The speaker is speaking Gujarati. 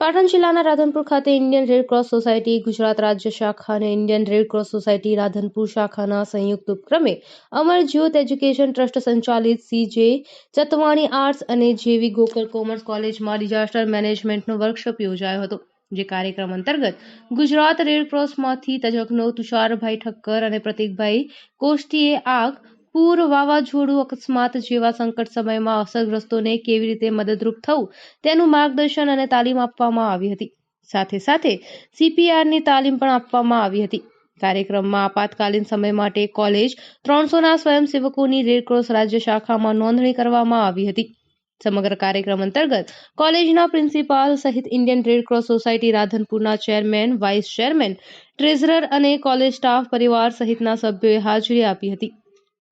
પાટણ જિલ્લાના રાધનપુર ખાતે ઇન્ડિયન રેડક્રોસ સોસાયટી, ગુજરાત રાજ્ય શાખા અને ઇન્ડિયન રેડક્રોસ સોસાયટી, રાધનપુર શાખાના સંયુક્ત ઉપક્રમે અમર જ્યોત એજ્યુકેશન ટ્રસ્ટ સંચાલિત સીજે ચતવાણી આર્ટ્સ અને જેવી ગોકળ કોમર્સ કોલેજમાં ડિઝાસ્ટર મેનેજમેન્ટનો વર્કશોપ યોજાયો હતો, જે કાર્યક્રમ અંતર્ગત ગુજરાત રેડ ક્રોસમાંથી તજજ્ઞો તુષારભાઈ ઠક્કર અને પ્રતિકભાઈ કોષ્ટીએ આગ પૂર વાવાઝોડું અકસ્માત જેવા સંકટ સમયમાં અસરગ્રસ્તોને કેવી રીતે મદદરૂપ થવું, તેનું માર્ગદર્શન અને તાલીમ આપવામાં આવી હતી. સાથે સાથે સીપીઆરની તાલીમ પણ આપવામાં આવી હતી. કાર્યક્રમમાં આપાતકાલીન સમય માટે કોલેજ ત્રણસોના સ્વયંસેવકોની રેડક્રોસ રાજ્ય શાખામાં નોંધણી કરવામાં આવી હતી. સમગ્ર કાર્યક્રમ અંતર્ગત કોલેજના પ્રિન્સિપાલ સહિત ઇન્ડિયન રેડક્રોસ સોસાયટી રાધનપુરના ચેરમેન, વાઇસ ચેરમેન, ટ્રેઝરર અને કોલેજ સ્ટાફ પરિવાર સહિતના સભ્યોએ હાજરી આપી હતી.